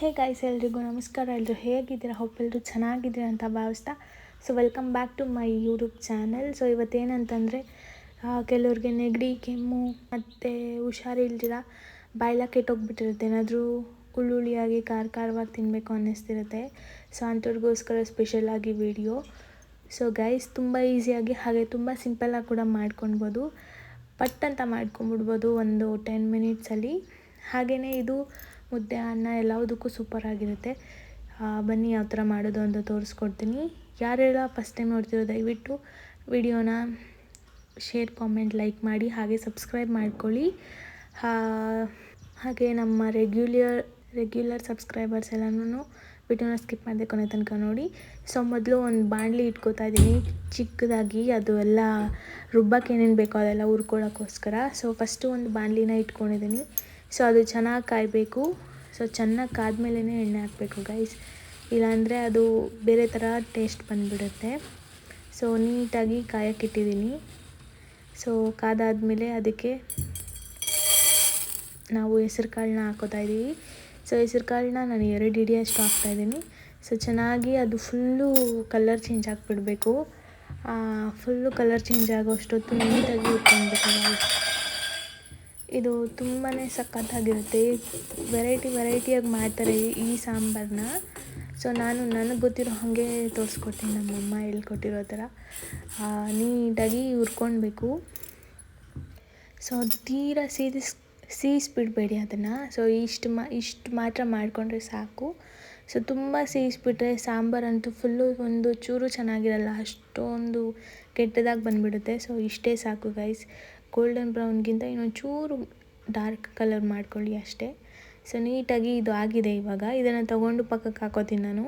Hey guys ಎಲ್ರಿಗೂ ನಮಸ್ಕಾರ. ಎಲ್ಲರೂ ಹೇಗಿದ್ದೀರಾ? ಎಲ್ಲರೂ ಚೆನ್ನಾಗಿದ್ದೀರಾ ಅಂತ ಭಾವಿಸ್ತಾ. So welcome back to my YouTube channel so ಇವತ್ತೇನಂತಂದರೆ ಕೆಲವ್ರಿಗೆ ನೆಗಡಿ, ಕೆಮ್ಮು, ಮತ್ತು ಹುಷಾರಿಲ್ದಿರ ಬಾಯ್ಲ ಕೆಟ್ಟೋಗ್ಬಿಟ್ಟಿರುತ್ತೆ. ಏನಾದರೂ ಉಳ್ಳುಳ್ಳಿಯಾಗಿ ಖಾರ ಖಾರವಾಗಿ ತಿನ್ನಬೇಕು ಅನ್ನಿಸ್ತಿರುತ್ತೆ. ಸೊ ಅಂಥವ್ರಿಗೋಸ್ಕರ ಸ್ಪೆಷಲಾಗಿ ವಿಡಿಯೋ ಸೊ ಗೈಸ್ ತುಂಬ ಈಸಿಯಾಗಿ ಹಾಗೆ ತುಂಬ ಸಿಂಪಲ್ಲಾಗಿ ಕೂಡ ಮಾಡ್ಕೊಳ್ಬೋದು ಪಟ್ ಅಂತ ಮಾಡ್ಕೊಂಬಿಡ್ಬೋದು ಒಂದು ಟೆನ್ ಮಿನಿಟ್ಸಲ್ಲಿ ಹಾಗೆಯೇ ಇದು ಮುದ್ದೆ, ಅನ್ನ ಎಲ್ಲದಕ್ಕೂ ಸೂಪರಾಗಿರುತ್ತೆ ಬನ್ನಿ ಯಾವ ಥರ ಮಾಡೋದು ಅಂತ ತೋರಿಸ್ಕೊಡ್ತೀನಿ. ಯಾರೆಲ್ಲ ಫಸ್ಟ್ ಟೈಮ್ ನೋಡ್ತಿರೋ, ದಯವಿಟ್ಟು ವಿಡಿಯೋನ ಶೇರ್ ಕಾಮೆಂಟ್ ಲೈಕ್ ಮಾಡಿ, ಹಾಗೆ ಸಬ್ಸ್ಕ್ರೈಬ್ ಮಾಡ್ಕೊಳ್ಳಿ. ಹಾಗೆ ನಮ್ಮ ರೆಗ್ಯುಲರ್ ರೆಗ್ಯುಲರ್ ಸಬ್ಸ್ಕ್ರೈಬರ್ಸ್ ಎಲ್ಲನೂ ವಿಡಿಯೋನ ಸ್ಕಿಪ್ ಮಾಡದೆ ಕೊನೆ ತನಕ ನೋಡಿ. ಸೊ ಮೊದಲು ಒಂದು ಬಾಣಲಿ ಇಟ್ಕೋತಾ ಇದ್ದೀನಿ. ಚಿಕ್ಕದಾಗಿ, ಅದು ಎಲ್ಲ ರುಬ್ಬಕ್ಕೆ ಏನೇನು ಬೇಕೋ ಅದೆಲ್ಲ ಹುರ್ಕೊಳ್ಳೋಕ್ಕೋಸ್ಕರ ಸೊ ಫಸ್ಟು ಒಂದು ಬಾಣಲಿನ ಇಟ್ಕೊಂಡಿದ್ದೀನಿ. ಸೊ ಅದು ಚೆನ್ನಾಗಿ ಕಾಯಬೇಕು. ಸೊ ಚೆನ್ನಾಗಿ ಕಾದ್ಮೇಲೆ ಎಣ್ಣೆ ಹಾಕಬೇಕು ಗೈಸ್ ಇಲ್ಲಾಂದರೆ ಅದು ಬೇರೆ ಥರ ಟೇಸ್ಟ್ ಬಂದುಬಿಡುತ್ತೆ. ಸೊ ನೀಟಾಗಿ ಕಾಯಕ್ಕಿಟ್ಟಿದ್ದೀನಿ ಸೊ ಕಾದಾದಮೇಲೆ ಅದಕ್ಕೆ ನಾವು ಹೆಸರು ಕಾಳನ್ನ ಹಾಕೋತಾ ಇದ್ದೀವಿ ಸೊ ಹೆಸರು ಕಾಳನ್ನ ನಾನು ಎರಡು ಹಿಡಿಯಷ್ಟು ಹಾಕ್ತಾಯಿದ್ದೀನಿ ಸೊ ಚೆನ್ನಾಗಿ ಅದು ಫುಲ್ಲು ಕಲರ್ ಚೇಂಜ್ ಆಗಿಬಿಡಬೇಕು. ಫುಲ್ಲು ಕಲರ್ ಚೇಂಜ್ ಆಗೋಷ್ಟೊತ್ತು ನೀಟಾಗಿ ಹುರ್ಕೊಳ್ಬೇಕು ಇದು ತುಂಬಾ ಸಖತ್ತಾಗಿರುತ್ತೆ. ವೆರೈಟಿ ವೆರೈಟಿಯಾಗಿ ಮಾಡ್ತಾರೆ ಈ ಸಾಂಬಾರನ್ನ ಸೊ ನಾನು ನನಗೆ ಗೊತ್ತಿರೋ ಹಾಗೆ ತೋರಿಸ್ಕೊಡ್ತೀನಿ ನಮ್ಮಮ್ಮ ಹೇಳ್ಕೊಟ್ಟಿರೋ ಥರ. ನೀಟಾಗಿ ಹುರ್ಕೊಳ್ಬೇಕು ಸೊ ಅದು ತೀರಾ ಸೀದಿಸ್ ಸೀಸ್ಬಿಡಬೇಡಿ ಅದನ್ನು. ಸೊ ಇಷ್ಟು ಮಾ, ಇಷ್ಟು ಮಾತ್ರ ಮಾಡಿಕೊಂಡ್ರೆ ಸಾಕು. ಸೊ ತುಂಬ ಸೀಸ್ಬಿಟ್ರೆ ಸಾಂಬಾರಂತೂ ಫುಲ್ಲು ಒಂದು ಚೂರು ಚೆನ್ನಾಗಿರಲ್ಲ. ಅಷ್ಟೊಂದು ಕೆಟ್ಟದಾಗಿ ಬಂದುಬಿಡುತ್ತೆ. ಸೊ ಇಷ್ಟೇ ಸಾಕು ಗೈಸ್ ಗೋಲ್ಡನ್ ಬ್ರೌನ್ಗಿಂತ ಇನ್ನೊಂಚೂರು ಡಾರ್ಕ್ ಕಲರ್ ಮಾಡ್ಕೊಳ್ಳಿ ಅಷ್ಟೇ. ಸೊ ನೀಟಾಗಿ ಇದು ಆಗಿದೆ ಇವಾಗ. ಇದನ್ನು ತಗೊಂಡು ಪಕ್ಕಕ್ಕೆ ಹಾಕೋತೀನಿ ನಾನು.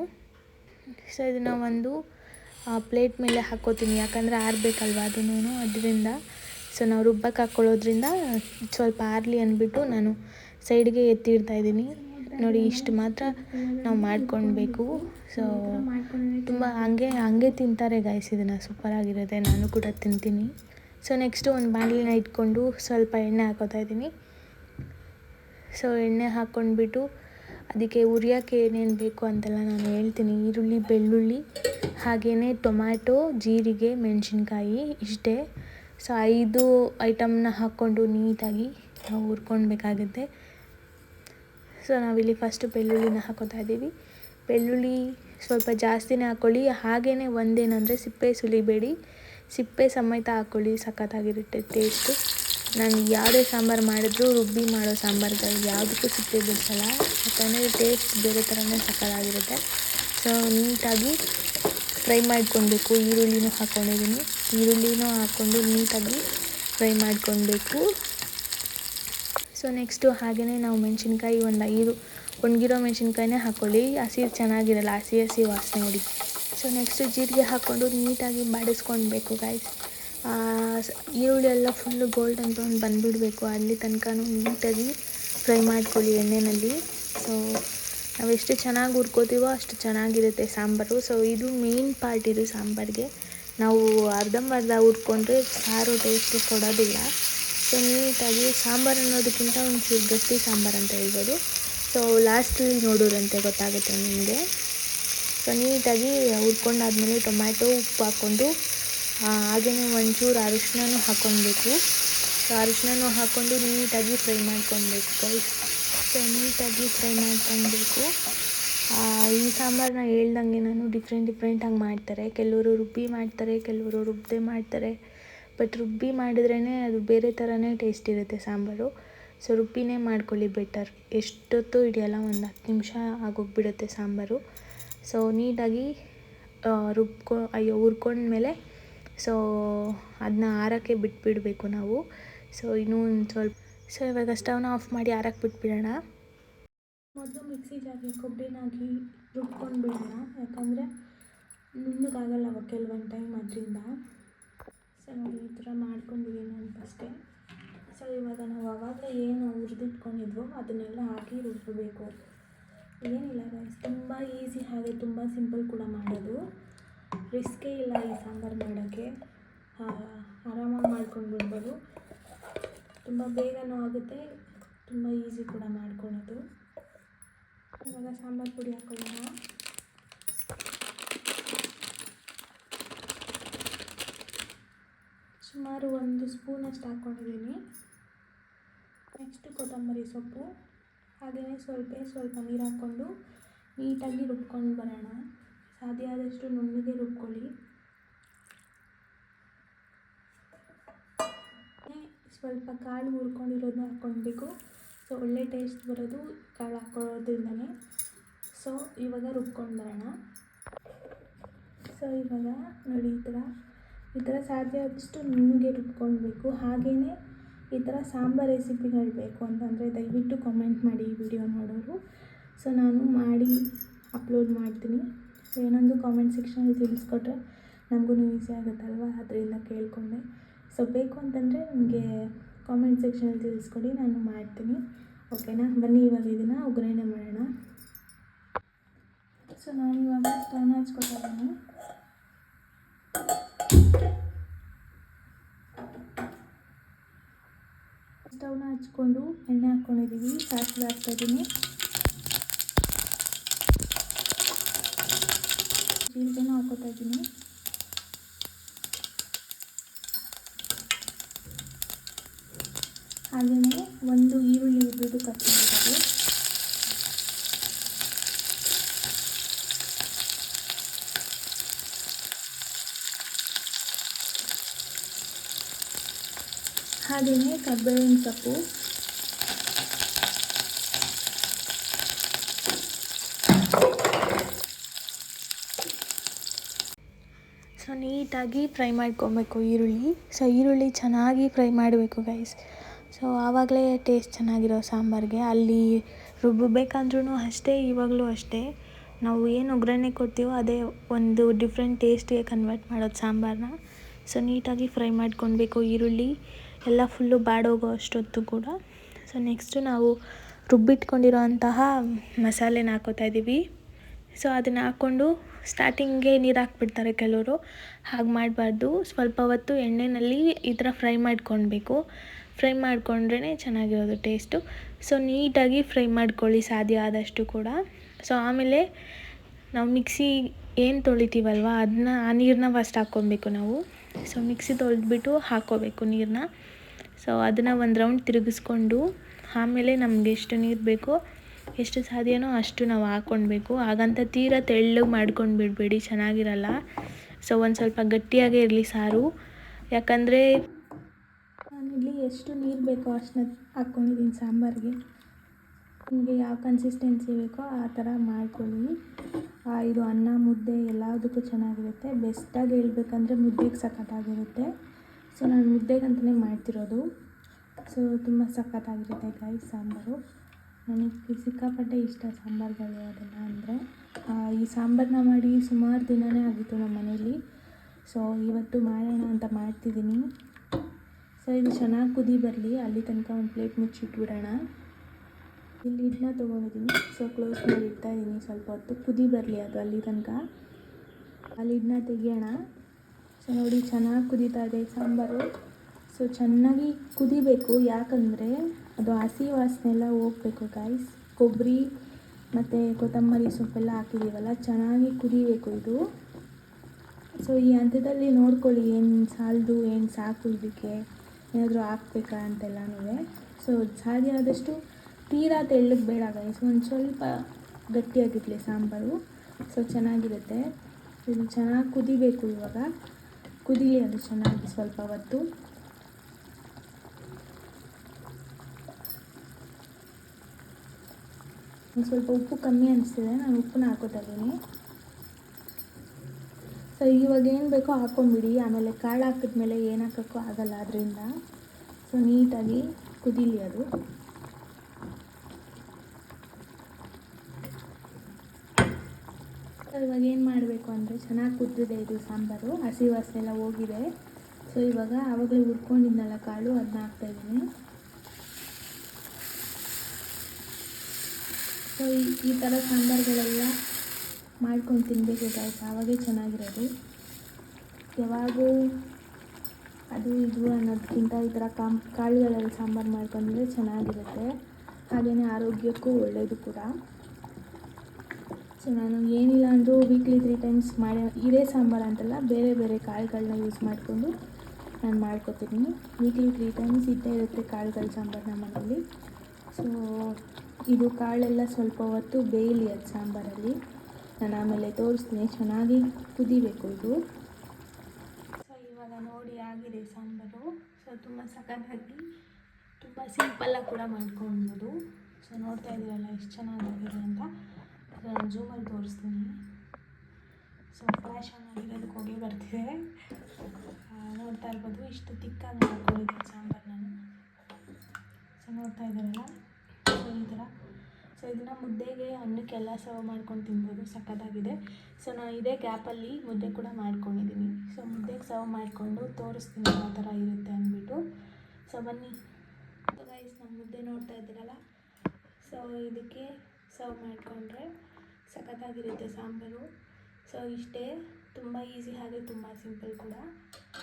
ಸೊ ಇದನ್ನು ಒಂದು ಪ್ಲೇಟ್ ಮೇಲೆ ಹಾಕೋತೀನಿ. ಯಾಕಂದರೆ ಆರಬೇಕಲ್ವ ಅದನ್ನು. ಅದರಿಂದ ಸೊ ನಾವು ರುಬ್ಬಕ್ಕೆ ಹಾಕ್ಕೊಳ್ಳೋದ್ರಿಂದ ಸ್ವಲ್ಪ ಆರಲಿ ಅಂದ್ಬಿಟ್ಟು ನಾನು ಸೈಡ್ಗೆ ಎತ್ತಿಡ್ತಾ ಇದ್ದೀನಿ. ನೋಡಿ, ಇಷ್ಟು ಮಾತ್ರ ನಾವು ಮಾಡ್ಕೊಳ್ಬೇಕು ಸೊ ತುಂಬ ಹಂಗೆ ಹಂಗೆ ತಿಂತಾರೆ ಗಾಯ್ಸ್ ಇದನ್ನು ಸೂಪರಾಗಿರುತ್ತೆ ನಾನು ಕೂಡ ತಿಂತೀನಿ. ಸೊ ನೆಕ್ಸ್ಟು ಒಂದು ಬಾಣಲಿನ ಇಟ್ಕೊಂಡು ಸ್ವಲ್ಪ ಎಣ್ಣೆ ಹಾಕೋತಾ ಇದ್ದೀನಿ. ಸೊ ಎಣ್ಣೆ ಹಾಕ್ಕೊಂಡ್ಬಿಟ್ಟು ಅದಕ್ಕೆ ಉರಿಯೋಕ್ಕೆ ಏನೇನು ಬೇಕು ಅಂತೆಲ್ಲ ನಾನು ಹೇಳ್ತೀನಿ. ಈರುಳ್ಳಿ, ಬೆಳ್ಳುಳ್ಳಿ ಹಾಗೆಯೇ ಟೊಮ್ಯಾಟೊ, ಜೀರಿಗೆ, ಮೆಣಸಿನ್ಕಾಯಿ ಇಷ್ಟೇ. ಸೊ ಐದು ಐಟಮ್ನ ಹಾಕ್ಕೊಂಡು ನೀಟಾಗಿ ನಾವು ಹುರ್ಕೊಳ್ಬೇಕಾಗುತ್ತೆ. ಸೊ ನಾವಿಲ್ಲಿ ಫಸ್ಟು ಬೆಳ್ಳುಳ್ಳಿನ ಹಾಕೋತಾ ಇದ್ದೀವಿ. ಬೆಳ್ಳುಳ್ಳಿ ಸ್ವಲ್ಪ ಜಾಸ್ತಿನೇ ಹಾಕ್ಕೊಳ್ಳಿ ಹಾಗೇ ಒಂದೇನಂದರೆ ಸಿಪ್ಪೆ ಸುಲಿಬೇಡಿ. ಸಿಪ್ಪೆ ಸಮೇತ ಹಾಕ್ಕೊಳ್ಳಿ ಸಖತ್ತಾಗಿರುತ್ತೆ ಟೇಸ್ಟು ನಾನು ಯಾವುದೇ ಸಾಂಬಾರು ಮಾಡಿದ್ರು ರುಬ್ಬಿ ಮಾಡೋ ಸಾಂಬಾರುಗಳು ಯಾವುದಕ್ಕೂ ಸಿಪ್ಪೆ ಬಿಡಿಸಲ್ಲ. ಯಾಕಂದರೆ ಟೇಸ್ಟ್ ಬೇರೆ ಥರನೇ ಸಖತ್ತಾಗಿರುತ್ತೆ. ಸೊ ನೀಟಾಗಿ ಫ್ರೈ ಮಾಡ್ಕೊಳ್ಬೇಕು. ಈರುಳ್ಳಿನೂ ಹಾಕ್ಕೊಂಡಿದ್ದೀನಿ ಈರುಳ್ಳಿನೂ ಹಾಕ್ಕೊಂಡು ನೀಟಾಗಿ ಫ್ರೈ ಮಾಡ್ಕೊಳ್ಬೇಕು. ಸೊ ನೆಕ್ಸ್ಟು ಹಾಗೆಯೇ ನಾವು ಮೆಣಸಿನ್ಕಾಯಿ ಒಂದು ಐದು, ಒಣಗಿರೋ ಮೆಣಸಿನ್ಕಾಯಿನೇ ಹಾಕ್ಕೊಳ್ಳಿ ಹಸಿ ಚೆನ್ನಾಗಿರಲ್ಲ, ಹಸಿ ಹಸಿ ವಾಸನೆ ಹೊಡಿ ಸೊ ನೆಕ್ಸ್ಟು ಜೀರಿಗೆ ಹಾಕ್ಕೊಂಡು ನೀಟಾಗಿ ಬಾಡಿಸ್ಕೊಳ್ಬೇಕು ಗಾಯ್ಸ್ ಈರುಳ್ಳಿ ಎಲ್ಲ ಫುಲ್ಲು ಗೋಲ್ಡನ್ ಬ್ರೌನ್ ಬಂದುಬಿಡಬೇಕು. ಅಲ್ಲಿ ತನಕ ನೀಟಾಗಿ ಫ್ರೈ ಮಾಡ್ಕೊಳ್ಳಿ ಎಣ್ಣೆಯಲ್ಲಿ ಸೊ ನಾವು ಎಷ್ಟು ಚೆನ್ನಾಗಿ ಹುರ್ಕೋತೀವೋ ಅಷ್ಟು ಚೆನ್ನಾಗಿರುತ್ತೆ ಸಾಂಬಾರು. ಸೊ ಇದು ಮೇನ್ ಪಾರ್ಟ್ ಇದು ಸಾಂಬಾರಿಗೆ. ನಾವು ಅರ್ಧಂಬರ್ಧ ಹುರ್ಕೊಂಡ್ರೆ ಸಾರು ಟೇಸ್ಟು ಕೊಡೋದಿಲ್ಲ. ಸೊ ನೀಟಾಗಿ ಸಾಂಬಾರು ಅನ್ನೋದಕ್ಕಿಂತ ಒಂಚೂರು ಗಟ್ಟಿ ಸಾಂಬಾರು ಅಂತ ಹೇಳ್ಬೋದು. ಸೊ ಲಾಸ್ಟಲ್ಲಿ ನೋಡೋರಂತೆ ಗೊತ್ತಾಗುತ್ತೆ ನಿಮಗೆ. ಸೊ ನೀಟಾಗಿ ಹುರ್ಕೊಂಡಾದ್ಮೇಲೆ ಟೊಮ್ಯಾಟೊ ಉಪ್ಪು ಹಾಕ್ಕೊಂಡು ಹಾಗೆಯೇ ಒಂಚೂರು ಅರಿಶಿನೂ ಹಾಕ್ಕೊಳ್ಬೇಕು. ಸೊ ಅರಿಶಿನೂ ಹಾಕ್ಕೊಂಡು ನೀಟಾಗಿ ಫ್ರೈ ಮಾಡ್ಕೊಳ್ಬೇಕು ಗೈಸ್ ಸೊ ನೀಟಾಗಿ ಫ್ರೈ ಮಾಡ್ಕೊಳ್ಬೇಕು. ಈ ಸಾಂಬಾರನ್ನ ಹೇಳ್ದಂಗೆ ನಾನು ಡಿಫ್ರೆಂಟ್ ಡಿಫ್ರೆಂಟಾಗಿ ಮಾಡ್ತಾರೆ. ಕೆಲವರು ರುಬ್ಬಿ ಮಾಡ್ತಾರೆ, ಕೆಲವರು ರುಬ್ಬದೆ ಮಾಡ್ತಾರೆ. ಬಟ್ ರುಬ್ಬಿ ಮಾಡಿದ್ರೇ ಅದು ಬೇರೆ ಥರನೇ ಟೇಸ್ಟ್ ಇರುತ್ತೆ ಸಾಂಬಾರು. ಸೊ ರುಬ್ಬಿನೇ ಮಾಡ್ಕೊಳ್ಳಿ ಬೆಟರ್ ಎಷ್ಟೊತ್ತು ಹಿಡಿಯಲ್ಲ, ಒಂದು ಹತ್ತು ನಿಮಿಷ ಆಗೋಗ್ಬಿಡುತ್ತೆ ಸಾಂಬಾರು. ಸೊ ನೀಟಾಗಿ ರುಬ್ಕೊ, ಅಯ್ಯೋ, ಹುರ್ಕೊಂಡ್ಮೇಲೆ ಸೊ ಅದನ್ನ ಆರೋಕ್ಕೆ ಬಿಟ್ಬಿಡಬೇಕು ನಾವು. ಸೊ ಇನ್ನೂ ಒಂದು ಸ್ವಲ್ಪ ಸೊ ಇವಾಗ ಸ್ಟವ್ನ ಆಫ್ ಮಾಡಿ ಆರಕ್ಕೆ ಬಿಟ್ಬಿಡೋಣ. ಮೊದಲು ಮಿಕ್ಸಿ ಜಾಗೆ ಕೊಬ್ಬರಿನಾಗಿ ರುಬ್ಕೊಂಡು ಬಿಡೋಣ ಯಾಕಂದರೆ ನುಣ್ಣಗಾಗಲ್ಲ ಕೆಲವೊಂದು ಟೈಮ್ ಅದರಿಂದ. ಸೊ ನೋಡಿ, ಈ ಥರ ಮಾಡ್ಕೊಂಡಿದ್ದೀನಿ ನಾನು ಫಸ್ಟೇ ಸೊ ಇವಾಗ ನಾವು ಆವಾಗಲೇ ಏನು ಹುರಿದಿಟ್ಕೊಂಡಿದ್ವೋ ಅದನ್ನೆಲ್ಲ ಹಾಕಿ ರುಬ್ಬಬೇಕು ಏನಿಲ್ಲ ಗೈಸ್ ತುಂಬ ಈಸಿ ಹಾಗೆ ತುಂಬ ಸಿಂಪಲ್ ಕೂಡ ಮಾಡೋದು. ರಿಸ್ಕೇ ಇಲ್ಲ ಈ ಸಾಂಬಾರು ಮಾಡೋಕ್ಕೆ ಆರಾಮಾಗಿ ಮಾಡ್ಕೊಂಡು ಬಿಡ್ಬೋದು. ತುಂಬ ಬೇಗನೂ ಆಗುತ್ತೆ, ತುಂಬ ಈಸಿ ಕೂಡ ಮಾಡ್ಕೊಳ್ಳೋದು ಇವಾಗ ಸಾಂಬಾರು ಪುಡಿ ಹಾಕೊಳ್ಳೋಣ. ಸುಮಾರು ಒಂದು ಸ್ಪೂನಷ್ಟು ಹಾಕ್ಕೊಂಡಿದ್ದೀನಿ ನೆಕ್ಸ್ಟ್ ಕೊತ್ತಂಬರಿ ಸೊಪ್ಪು. ಹಾಗೆಯೇ ಸ್ವಲ್ಪ ಸ್ವಲ್ಪ ನೀರು ಹಾಕ್ಕೊಂಡು ನೀಟಾಗಿ ರುಬ್ಕೊಂಡು ಬರೋಣ. ಸಾಧ್ಯ ಆದಷ್ಟು ನುಣ್ಣಗೆ ರುಬ್ಕೊಳ್ಳಿ. ಸ್ವಲ್ಪ ಕಾಳು ಹುರ್ಕೊಂಡಿರೋದನ್ನ ಹಾಕ್ಕೊಳ್ಬೇಕು. ಸೊ, ಒಳ್ಳೆ ಟೇಸ್ಟ್ ಬರೋದು ಕಾಳು ಹಾಕ್ಕೊಳ್ಳೋದ್ರಿಂದನೇ. ಸೊ, ಇವಾಗ ರುಬ್ಕೊಂಡು ಬರೋಣ. ಸೊ, ಇವಾಗ ನೋಡಿ ಈ ಥರ ಈ ಥರ ಸಾಧ್ಯ ಆದಷ್ಟು ನುಣ್ಣಗೆ ರುಬ್ಕೊಳ್ಬೇಕು. ಹಾಗೆಯೇ ಈ ಥರ ಸಾಂಬಾರ್ ರೆಸಿಪಿಗಳು ಬೇಕು ಅಂತಂದರೆ ದಯವಿಟ್ಟು ಕಾಮೆಂಟ್ ಮಾಡಿ ವಿಡಿಯೋ ನೋಡೋರು. ಸೊ ನಾನು ಮಾಡಿ ಅಪ್ಲೋಡ್ ಮಾಡ್ತೀನಿ. ಸೊ ಏನೊಂದು ಕಾಮೆಂಟ್ ಸೆಕ್ಷನಲ್ಲಿ ತಿಳಿಸ್ಕೊಟ್ರೆ ನಮಗೂ ಈಸಿ ಆಗುತ್ತಲ್ವ? ಅದರಿಂದ ಕೇಳಿಕೊಂಡೆ. ಸೊ ಬೇಕು ಅಂತಂದರೆ ನನಗೆ ಕಾಮೆಂಟ್ ಸೆಕ್ಷನಲ್ಲಿ ತಿಳಿಸ್ಕೊಡಿ, ನಾನು ಮಾಡ್ತೀನಿ. ಓಕೆನಾ ಬನ್ನಿ ಇವಾಗ ಇದನ್ನು ಒಗ್ಗರಣೆ ಮಾಡೋಣ. ಸೊ ನಾನು ಇವಾಗ ಸ್ಟವ್ನ ಹಚ್ಕೊತಾ ಇದ್ದೀನಿ. ಸ್ಟವ್ನ ಹಚ್ಕೊಂಡು ಎಣ್ಣೆ ಹಾಕ್ಕೊಂಡಿದ್ದೀವಿ ಸಾಸಿವೆ ಹಾಕ್ತಾಯಿದ್ದೀನಿ. ಜೀರಿಗೆನ ಹಾಕೋತಾ ಇದ್ದೀನಿ ಹಾಗೆಯೇ ಒಂದು ಈರುಳ್ಳಿ ಇದ್ದು ಕಟ್ ಹಾಗೆಯೇ ಕರ್ಬೇವಿನ ಸೊಪ್ಪು. ಸೊ, ನೀಟಾಗಿ ಫ್ರೈ ಮಾಡ್ಕೊಬೇಕು ಈರುಳ್ಳಿ. ಸೊ, ಈರುಳ್ಳಿ ಚೆನ್ನಾಗಿ ಫ್ರೈ ಮಾಡಬೇಕು ಗೈಸ್ ಸೊ, ಆವಾಗಲೇ ಟೇಸ್ಟ್ ಚೆನ್ನಾಗಿರೋ ಸಾಂಬಾರಿಗೆ. ಅಲ್ಲಿ ರುಬ್ಬಬೇಕಂದ್ರೂ ಅಷ್ಟೇ, ಇವಾಗಲೂ ಅಷ್ಟೇ. ನಾವು ಏನು ಒಗ್ಗರಣೆ ಕೊಡ್ತೀವೋ ಅದೇ ಒಂದು ಡಿಫ್ರೆಂಟ್ ಟೇಸ್ಟಿಗೆ ಕನ್ವರ್ಟ್ ಮಾಡೋದು ಸಾಂಬಾರನ್ನ ಸೊ, ನೀಟಾಗಿ ಫ್ರೈ ಮಾಡ್ಕೊಳ್ಬೇಕು ಈರುಳ್ಳಿ. ಎಲ್ಲ ಫುಲ್ಲು ಬಾಡೋಗೋ ಅಷ್ಟೊತ್ತು ಕೂಡ. ಸೊ ನೆಕ್ಸ್ಟು ನಾವು ರುಬ್ಬಿಟ್ಕೊಂಡಿರೋ ಅಂತಹ ಮಸಾಲೆನ ಹಾಕೋತಾ ಇದ್ದೀವಿ ಸೊ ಅದನ್ನು ಹಾಕ್ಕೊಂಡು ಸ್ಟಾರ್ಟಿಂಗ್ಗೆ ನೀರು ಹಾಕ್ಬಿಡ್ತಾರೆ ಕೆಲವರು. ಹಾಗೆ ಮಾಡಬಾರ್ದು. ಸ್ವಲ್ಪ ಹೊತ್ತು ಎಣ್ಣೆಯಲ್ಲಿ ಈ ಥರ ಫ್ರೈ ಮಾಡ್ಕೊಳ್ಬೇಕು ಫ್ರೈ ಮಾಡ್ಕೊಂಡ್ರೇ ಚೆನ್ನಾಗಿರೋದು ಟೇಸ್ಟು ಸೊ ನೀಟಾಗಿ ಫ್ರೈ ಮಾಡ್ಕೊಳ್ಳಿ, ಸಾಧ್ಯ ಆದಷ್ಟು ಕೂಡ. ಸೊ ಆಮೇಲೆ ನಾವು ಮಿಕ್ಸಿ ಏನು ತೊಳಿತೀವಲ್ವ ಅದನ್ನ ಆ ನೀರನ್ನ ಫಸ್ಟ್ ಹಾಕ್ಕೊಬೇಕು ನಾವು. ಸೊ ಮಿಕ್ಸಿ ತೊಳೆದ್ಬಿಟ್ಟು ಹಾಕ್ಕೋಬೇಕು ನೀರನ್ನ ಸೊ ಅದನ್ನು ಒಂದು ರೌಂಡ್ ತಿರುಗಿಸ್ಕೊಂಡು, ಆಮೇಲೆ ನಮ್ಗೆ ಎಷ್ಟು ನೀರು ಬೇಕೋ, ಎಷ್ಟು ಸಾಧ್ಯನೋ ಅಷ್ಟು ನಾವು ಹಾಕ್ಕೊಳ್ಬೇಕು ಹಾಗಂತ ತೀರ ತೆಳ್ಳಗೆ ಮಾಡ್ಕೊಂಡು ಬಿಡಬೇಡಿ, ಚೆನ್ನಾಗಿರಲ್ಲ. ಸೊ ಒಂದು ಸ್ವಲ್ಪ ಗಟ್ಟಿಯಾಗೇ ಇರಲಿ ಸಾರು. ಯಾಕಂದರೆ ನಾನಿಲ್ಲಿ ಎಷ್ಟು ನೀರು ಬೇಕೋ ಅಷ್ಟನ್ನ ಹಾಕ್ಕೊಂಡಿದ್ದೀನಿ ಸಾಂಬಾರಿಗೆ. ನಿಮಗೆ ಯಾವ ಕನ್ಸಿಸ್ಟೆನ್ಸಿ ಬೇಕೋ ಆ ಥರ ಮಾಡ್ಕೊಳ್ಳಿ. ಇದು ಅನ್ನ, ಮುದ್ದೆ ಎಲ್ಲದಕ್ಕೂ ಚೆನ್ನಾಗಿರುತ್ತೆ. ಬೆಸ್ಟಾಗಿ ಹೇಳ್ಬೇಕಂದ್ರೆ ಮುದ್ದೆಗೆ ಸಖತ್ತಾಗಿರುತ್ತೆ. ಸೊ ನಾನು ಮುದ್ದೆಗಂತಲೇ ಮಾಡ್ತಿರೋದು. ಸೊ ತುಂಬ ಸಖತ್ತಾಗಿರುತ್ತೆ ಗಾಯಿ ಸಾಂಬಾರು. ನನಗೆ ಸಿಕ್ಕಾಪಟ್ಟೆ ಇಷ್ಟ ಸಾಂಬಾರುಗಳು ಅದೆಲ್ಲ ಅಂದರೆ ಈ ಸಾಂಬಾರನ್ನ ಮಾಡಿ ಸುಮಾರು ದಿನವೇ ಆಗಿತ್ತು ನಮ್ಮ ಮನೇಲಿ. ಸೊ ಇವತ್ತು ಮಾಡೋಣ ಅಂತ ಮಾಡ್ತಿದ್ದೀನಿ. ಸೊ ಇದು ಚೆನ್ನಾಗಿ ಕುದಿ ಬರಲಿ, ಅಲ್ಲಿ ತನಕ ಒಂದು ಪ್ಲೇಟ್ ಮುಚ್ಚಿಟ್ಬಿಡೋಣ ಇಲ್ಲಿ ಇದನ್ನ ತೊಗೊಂಡಿದ್ದೀನಿ ಸೊ ಕ್ಲೋಸ್ ಮಾಡಿ ಇಡ್ತಾ ಸ್ವಲ್ಪ ಹೊತ್ತು. ಕುದಿ ಬರಲಿ ಅದು ಅಲ್ಲಿ ತನಕ. ಅಲ್ಲಿ ಇದನ್ನ ತೆಗಿಯೋಣ. ಸೊ ನೋಡಿ, ಚೆನ್ನಾಗಿ ಕುದೀತಾ ಇದೆ ಸಾಂಬಾರು. ಸೊ ಚೆನ್ನಾಗಿ ಕುದಿಬೇಕು. ಯಾಕಂದರೆ ಅದು ಹಸಿ ವಾಸನೆ ಎಲ್ಲ ಹೋಗ್ಬೇಕು ಗಾಯ್ಸ್ ಕೊಬ್ಬರಿ ಮತ್ತು ಕೊತ್ತಂಬರಿ ಸೊಪ್ಪೆಲ್ಲ ಹಾಕಿದ್ದೀವಲ್ಲ ಚೆನ್ನಾಗಿ ಕುದಿಬೇಕು ಇದು. ಸೊ ಈ ಹಂತದಲ್ಲಿ ನೋಡ್ಕೊಳ್ಳಿ ಏನು ಸಾಲದು, ಏನು ಸಾಕು ಇದಕ್ಕೆ. ಏನಾದರೂ ಹಾಕ್ಬೇಕಾ ಅಂತೆಲ್ಲನೂ ಸೊ ಸಾಧ್ಯ ಆದಷ್ಟು ತೀರಾ ತೆಳ್ಳಗೆ ಬೇಡ ಗೈಸ್ ಒಂದು ಸ್ವಲ್ಪ ಗಟ್ಟಿಯಾಗಿರಲಿ ಸಾಂಬಾರು. ಸೊ ಚೆನ್ನಾಗಿರುತ್ತೆ. ಇದು ಚೆನ್ನಾಗಿ ಕುದಿಬೇಕು ಇವಾಗ. ಕುದಿಲಿ ಅದು ಚೆನ್ನಾಗಿ ಸ್ವಲ್ಪ ಹೊತ್ತು. ಸ್ವಲ್ಪ ಉಪ್ಪು ಕಮ್ಮಿ ಅನಿಸ್ತಿದೆ, ನಾನು ಉಪ್ಪನ್ನ ಹಾಕೋತಾ ಇದ್ದೀನಿ. ಸೊ ಇವಾಗ ಏನು ಬೇಕೋ ಹಾಕ್ಕೊಂಬಿಡಿ ಆಮೇಲೆ ಕಾಳು ಹಾಕಿದ್ಮೇಲೆ ಏನು ಹಾಕೋಕ್ಕೂ ಆಗಲ್ಲ ಅದರಿಂದ. ಸೊ ನೀಟಾಗಿ ಕುದೀಲಿ ಅದು. ಇವಾಗ ಏನು ಮಾಡಬೇಕು ಅಂದರೆ ಚೆನ್ನಾಗಿ ಕುದ್ದಿದೆ ಇದು ಸಾಂಬಾರು, ಹಸಿ ವಾಸನೆ ಎಲ್ಲ ಹೋಗಿದೆ. ಸೊ ಇವಾಗ ಆವಾಗಲೇ ಹುರ್ಕೊಂಡಿದ್ನಲ್ಲ ಕಾಳು ಅದನ್ನ ಹಾಕ್ತಾಯಿದ್ದೀನಿ ಸೊ ಈ ಥರ ಸಾಂಬಾರುಗಳೆಲ್ಲ ಮಾಡ್ಕೊಂಡು ತಿನ್ನಬೇಕು ಗಾಯ್ಸ್ ಆವಾಗೇ ಚೆನ್ನಾಗಿರೋದು. ಯಾವಾಗೂ ಅದು ಇದು ಅನ್ನೋದಕ್ಕಿಂತ ಈ ಥರ ಕಾಮ್ ಕಾಳುಗಳಲ್ಲಿ ಸಾಂಬಾರು ಮಾಡ್ಕೊಂಡ್ರೆ ಚೆನ್ನಾಗಿರುತ್ತೆ. ಹಾಗೆಯೇ ಆರೋಗ್ಯಕ್ಕೂ ಒಳ್ಳೆಯದು ಕೂಡ. ಸೊ ನಾನು ಏನಿಲ್ಲ ಅಂದರೂ ವೀಕ್ಲಿ ತ್ರೀ ಟೈಮ್ಸ್ ಮಾಡಿ, ಇದೇ ಸಾಂಬಾರು ಅಂತಲ್ಲ, ಬೇರೆ ಬೇರೆ ಕಾಳುಗಳನ್ನ ಯೂಸ್ ಮಾಡಿಕೊಂಡು ನಾನು ಮಾಡ್ಕೊತೀನಿ ವೀಕ್ಲಿ ತ್ರೀ ಟೈಮ್ಸ್ ಇದ್ದೇ ಇರುತ್ತೆ ಕಾಳುಗಳ ಸಾಂಬಾರು ನಮ್ಮ ಮನೆಯಲ್ಲಿ. ಸೊ ಇದು ಕಾಳೆಲ್ಲ ಸ್ವಲ್ಪ ಹೊತ್ತು ಬೇಯಲಿ ಅದು ಸಾಂಬಾರಲ್ಲಿ. ನಾನು ಆಮೇಲೆ ತೋರಿಸ್ತೀನಿ, ಚೆನ್ನಾಗಿ ಕುದಿಬೇಕು ಇದು. ಸೊ ಇವಾಗ ನೋಡಿ ಆಗಿದೆ ಸಾಂಬಾರು. ಸೊ ತುಂಬ ಸಖತ್ತಾಗಿ, ತುಂಬ ಸಿಂಪಲ್ಲಾಗಿ ಕೂಡ ಮಾಡ್ಕೊಬೋದು. ಸೊ ನೋಡ್ತಾ ಇದ್ದೀರಲ್ಲ ಎಷ್ಟು ಚೆನ್ನಾಗಾಗಿದೆ ಅಂತ. ನಾನು ಜೂಮಲ್ಲಿ ತೋರಿಸ್ತೀನಿ. ಸೊ ಫ್ಲ್ಯಾಶ್ ಆನ್ ಆಗಿರೋದಕ್ಕೆ ಹೊಗೆ ಬರ್ತಿದೆ. ನೋಡ್ತಾ ಇರ್ಬೋದು, ಇಷ್ಟು ತಿಕ್ಕಾಗಿ ಮಾಡ್ಕೊಂಡಿದ್ದೆ ಸಾಂಬಾರು ನಾನು. ಸೊ ನೋಡ್ತಾ ಇದ್ದಾರಲ್ಲ? ಸೊ ಈ ಥರ. ಸೊ ಇದನ್ನು ಮುದ್ದೆಗೆ ಅನ್ನಕ್ಕೆಲ್ಲ ಸರ್ವ್ ಮಾಡ್ಕೊಂಡು ತಿನ್ಬೋದು. ಸಖತ್ತಾಗಿದೆ. ಸೊ ನಾನು ಇದೇ ಗ್ಯಾಪಲ್ಲಿ ಮುದ್ದೆ ಕೂಡ ಮಾಡ್ಕೊಂಡಿದ್ದೀನಿ. ಸೊ ಮುದ್ದೆಗೆ ಸರ್ವ್ ಮಾಡಿಕೊಂಡು ತೋರಿಸ್ತೀನಿ ಯಾವ ಥರ ಇರುತ್ತೆ ಅಂದ್ಬಿಟ್ಟು. ಸೊ ಬನ್ನಿ. ಸೊ ಗೈಸ್ ನಮ್ಮ ಮುದ್ದೆ ನೋಡ್ತಾ ಇದ್ದೀರಲ್ಲ? ಸೊ ಇದಕ್ಕೆ ಸರ್ವ್ ಮಾಡಿಕೊಂಡ್ರೆ ಸಖತ್ತಾಗಿರುತ್ತೆ ಸಾಂಬಾರು. ಸೊ ಇಷ್ಟೇ. ತುಂಬ ಈಸಿ ಹಾಗೆ ತುಂಬ ಸಿಂಪಲ್ ಕೂಡ.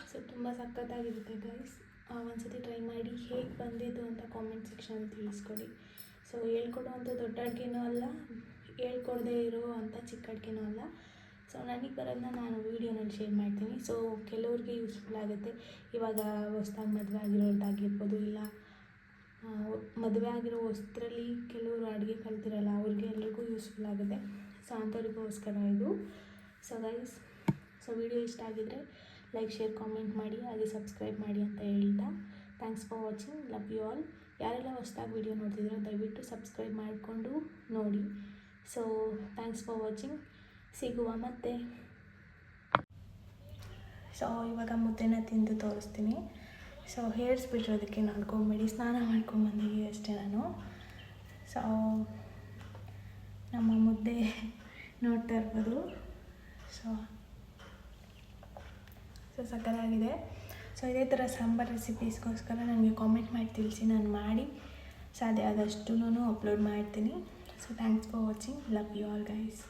ಸೊ ತುಂಬ ಸಖತ್ತಾಗಿರುತ್ತೆ ಗೈಸ್ ಒಂದ್ಸತಿ ಟ್ರೈ ಮಾಡಿ ಹೇಗೆ ಬಂದಿದ್ದು ಅಂತ ಕಾಮೆಂಟ್ ಸೆಕ್ಷನಲ್ಲಿ ತಿಳಿಸ್ಕೊಡಿ. ಸೊ ಹೇಳ್ಕೊಡುವಂಥ ದೊಡ್ಡ ಅಡುಗೆನೂ ಅಲ್ಲ, ಹೇಳ್ಕೊಡದೇ ಇರೋ ಅಂಥ ಚಿಕ್ಕ ಅಡುಗೆನೂ ಅಲ್ಲ. ಸೊ ನನಗೆ ಬರೋದನ್ನ ನಾನು ವೀಡಿಯೋನಲ್ಲಿ ಶೇರ್ ಮಾಡ್ತೀನಿ. ಸೊ ಕೆಲವ್ರಿಗೆ ಯೂಸ್ಫುಲ್ ಆಗುತ್ತೆ. ಇವಾಗ ಹೊಸ್ದಾಗಿ ಮದುವೆ ಆಗಿರೋದಾಗಿರ್ಬೋದು ಇಲ್ಲ ಮದುವೆ ಆಗಿರೋ ಹೊಸ್ತ್ರಲ್ಲಿ ಕೆಲವರು ಅಡುಗೆ ಕಲ್ತಿರಲ್ಲ, ಅವ್ರಿಗೆ ಎಲ್ರಿಗೂ ಯೂಸ್ಫುಲ್ ಆಗುತ್ತೆ. ಸೊ ಅಂಥವ್ರಿಗೋಸ್ಕರ ಇದು. ಸೊ ಗೈಸ್ ಸೊ ವಿಡಿಯೋ ಇಷ್ಟ ಆಗಿದ್ರೆ ಲೈಕ್ ಶೇರ್ ಕಾಮೆಂಟ್ ಮಾಡಿ, ಹಾಗೆ ಸಬ್ಸ್ಕ್ರೈಬ್ ಮಾಡಿ ಅಂತ ಹೇಳ್ತಾ. Thanks for watching love you all ಯಾರೆಲ್ಲ ಹೊಸ್ದಾಗಿ ವಿಡಿಯೋ ನೋಡ್ತಿದ್ರೋ ದಯವಿಟ್ಟು ಸಬ್ಸ್ಕ್ರೈಬ್ ಮಾಡಿಕೊಂಡು ನೋಡಿ. ಸೊ ಥ್ಯಾಂಕ್ಸ್ ಫಾರ್ ವಾಚಿಂಗ್ ಸಿಗುವ ಮತ್ತೆ. ಸೊ ಇವಾಗ ಮುದ್ದೆನ ತಿಂದು ತೋರಿಸ್ತೀನಿ. ಸೊ ಹೇರ್ಸ್ ಬಿಟ್ಟಿರೋದಕ್ಕೆ ನೋಡ್ಕೊಂಬೇಡಿ ಸ್ನಾನ ಮಾಡ್ಕೊಂಬಂದಿದ್ದೀವಿ ಅಷ್ಟೇ ನಾನು. ಸೊ ನಮ್ಮ ಮುದ್ದೆ ನೋಡ್ತಾ ಇರ್ಬೋದು. ಸೊ ಸೊ ಸಕ್ಕತ್ತಾಗಿದೆ. ಸೊ ಇದೇ ಥರ ಸಾಂಬಾರು ರೆಸಿಪೀಸ್ಗೋಸ್ಕರ ನನಗೆ ಕಾಮೆಂಟ್ ಮಾಡಿ ತಿಳಿಸಿ, ನಾನು ಮಾಡಿ ಸಾಧ್ಯ ಆದಷ್ಟು ಅಪ್ಲೋಡ್ ಮಾಡ್ತೀನಿ. So thanks for watching love you all guys